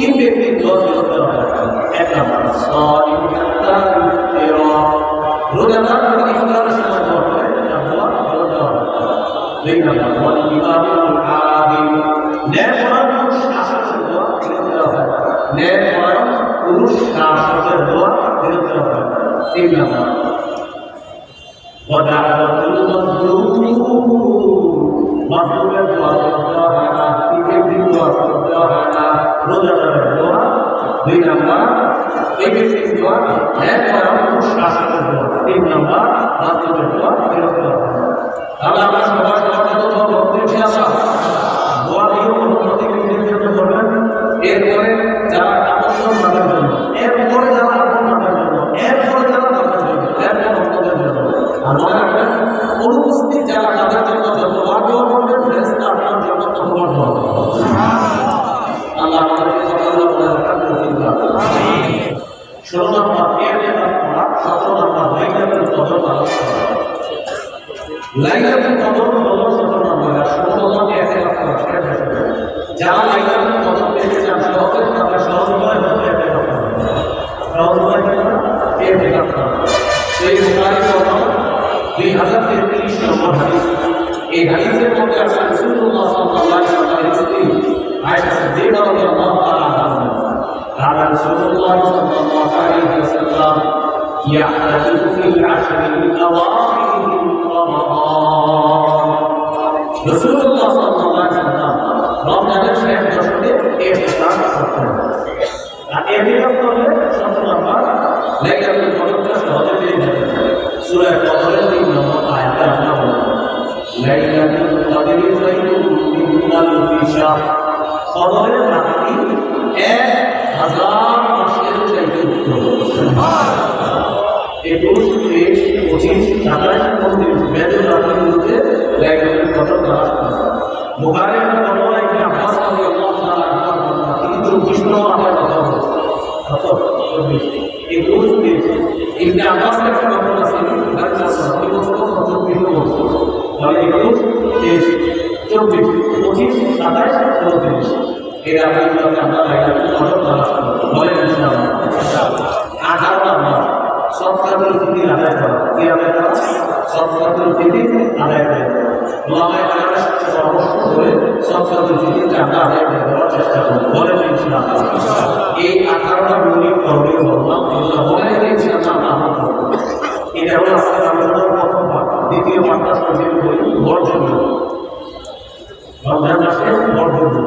তিন ব্যক্তির দোষ করতে হবে এক নম্বর রোজাদার ইফতারের সময় দোয়া করে দোয়া করতে হবে দুই নম্বর ওয়াল ইমামুল আদিল ন্যায়পরায়ণ পুরুষ শাসকের দোয়া করতে হবে ন্যায়পরায়ণ পুরুষ শাসকের দোয়া করতে হবে তিন না পৃথিবীর দোয়া করতে হবে না রোজাদারের দোয়া দুই নম্বর এই ব্যক্তির দোয়া এক করা শাসকের দোয়া তিন নম্বর মজলুমের দোয়া হাদিসের মধ্যে আছে রাসূলুল্লাহ সাল্লাল্লাহু আলাইহি ওয়াসাল্লামের স্ত্রী আয়েশা সিদ্দিকা রাদিয়াল্লাহু তাআলা আনহা قال رسول الله صلى الله عليه وسلم يعتكف في العشر الاواخر من رمضان رسول الله صلى الله عليه وسلم রমজানের শেষ দশকে ইফতার করতেন আর এদিকে করলে সতেরো নম্বর লাইলাতুল কদরটা সহজে পেয়ে যাবে সূরা কদরের তিন বলেছেন কত চব্বিশ একুশ তেইশ ইবনে আব্বাস একটা বর্ণনা আছে চব্বিশ বলছেন তাহলে একুশ তেইশ চব্বিশ পঁচিশ সাতাশ এই রাত্রিগুলোতে আমরা বলেন ইনশাআল্লাহ আঠারো নম্বর আদায় ওলামায়ে কেরামের সাথে পরামর্শ করে ফিতিরকে আমরা করে চেষ্টা করব। বলেন ইনশাআল্লাহ। এই আঠারোটা মৌলিক করণীয় বললাম দ্বিতীয় ভাগটা সঠিক বলি বর্জন রমজান মাসে এক নম্বর বর্জন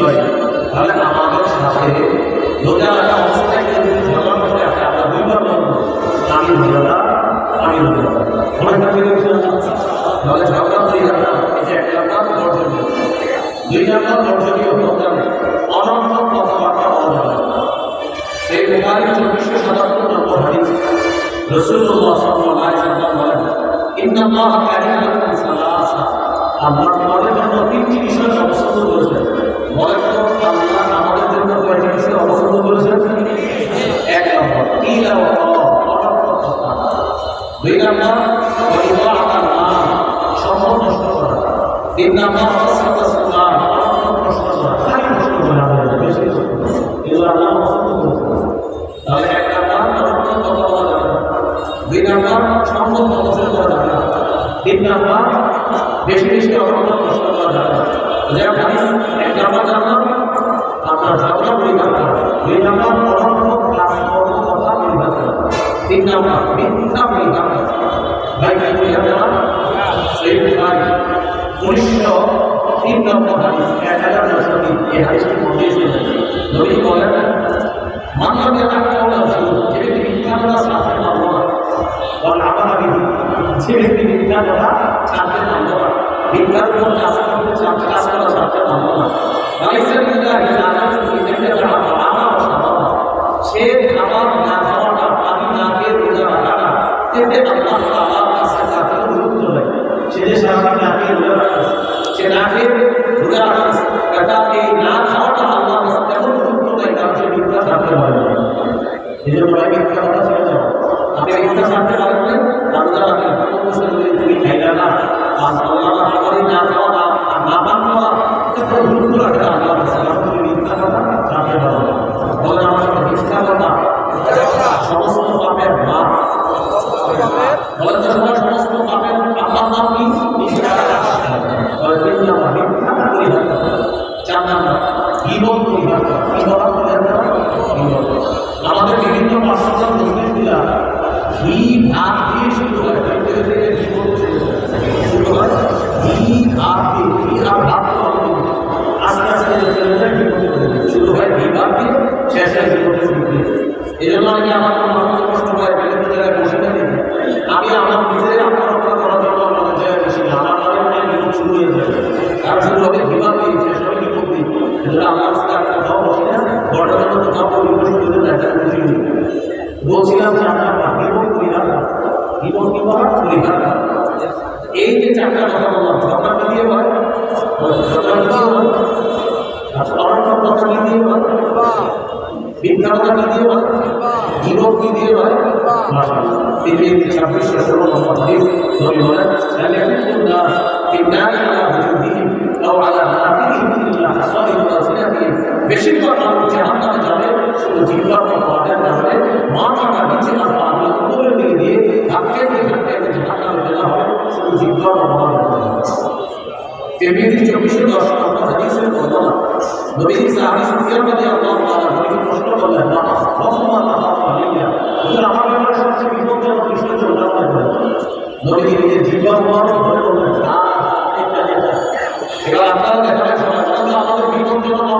নয় তাহলে আমাদের সাথে যদি একটা অবস্থায় ঝামেলা করে আসে, আমরা দুইবার বলব, আমি ভালোটা আমি ভালোটা অনেক কাছে তাহলে ঝামেলা দুই ঘণ্টা এই যে এক ঘণ্টা দর্শনীয় দুই ঘণ্টা দর্শনীয় প্রোগ্রাম অনর্থক কথাবার্তা অভাব তিনটি বিষয় আমাদের বেশি প্রশ্ন করা। এগুলো আল্লাহ পছন্দ করেছেন তাহলে এক নাম্বার দুই নাম্বার সম্পদ নষ্ট করা যাবে না তিন নাম্বার বেশি বেশি অনর্থক প্রশ্ন করা যাবে না যেমন এক নাম্বার জানলাম আপনার করা দুই নাম্বার নাম্বার মিথ্যা না সেই উনিশশো তিন নম্বর হাদিস এক হাজার নশো তিন এই হাদিসটি মধ্যে এসেছে নবী বলেন মানব রাসূল যে ব্যক্তি মিথ্যা কথা সাথে মানব না বল আমার বিধি যে ব্যক্তি মিথ্যা কথা সাথে মানব আপনি মিথ্যা ছাড়তে পারবেন রোজা কোনো মুসলিম যদি তুমি খাইলে না আর আল্লাহ খাবারই না খাওয়া না না পান খাওয়া এটা কোনো গুরুত্ব রাখে আল্লাহ কাছে তুমি মিথ্যা কথা? ছাড়তে পারবে না আমার মিথ্যা কথা? সমস্ত পাপের মা বলেন তোমার সমস্ত যায় এটা বুঝি নি। বলছিলাম যে আমরা বিপদ পরিহার বিপদ কি করা পরিহার। এই যে চারটা কথা বললাম ঝগড়া দিয়ে হয় কথা কি দিয়ে হয় জীবন কি দিয়ে হয় আলসিনাতিহিম বেশিরভাগ মানুষ বা পদের কারণে মাথাটা নিচে আর পাগুলো উপরের দিকে দিয়ে ধাক্কে দিয়ে ধাক্কে জাহান্নামে ফেলা হবে শুধু পদের কারণে তেমনি চব্বিশে দশ নম্বর হাদিসের বর্ণনা নবী আলী সুফিয়ান রাজি আল্লাহ তাআলা নবীকে প্রশ্ন করলেন না রহমান আল্লাহ হুজুর আমার আপনারা সবাই বলেন আমাদের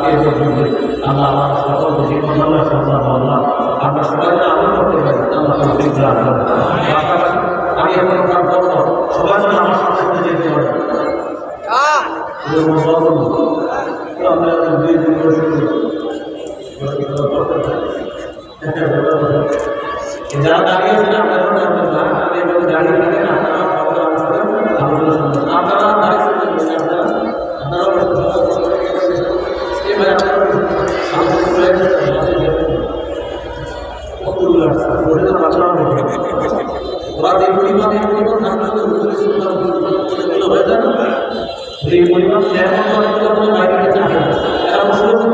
পর্যন্ত আল্লাহ আমার সকল জীবন আল্লাহ সন্তান বললাম আমরা সবাই আমল করতে পারি আল্লাহ তৌফিক দান করুন। আমি এখন কাজ করব। সবাই যেন আমার সাথে সাথে যেতে পারে। যারা দাঁড়িয়ে এই পরিমাণ হয়ে আপনার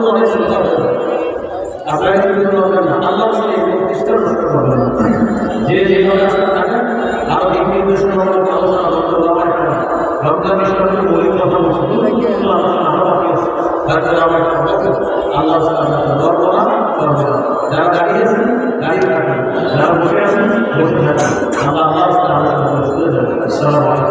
অনেক সুন্দর আপনারা কিন্তু তাআলা এই করবেন যে যেভাবে আপনারা থাকেন আরও দিক নির্দেশনা আমাদের আলোচনা করতে হবে একটা রমজান বিষয়ে মৌলিক কথা বলছি কিন্তু আলোচনা আরও বাকি আছে তারপরে আমার একটা বলতে আল্লাহ তাআলা করা যারা দাঁড়িয়ে আছেন দাঁড়িয়ে থাকেন যারা বসে আছেন আল্লাহ আসসালামু আলাইকুম।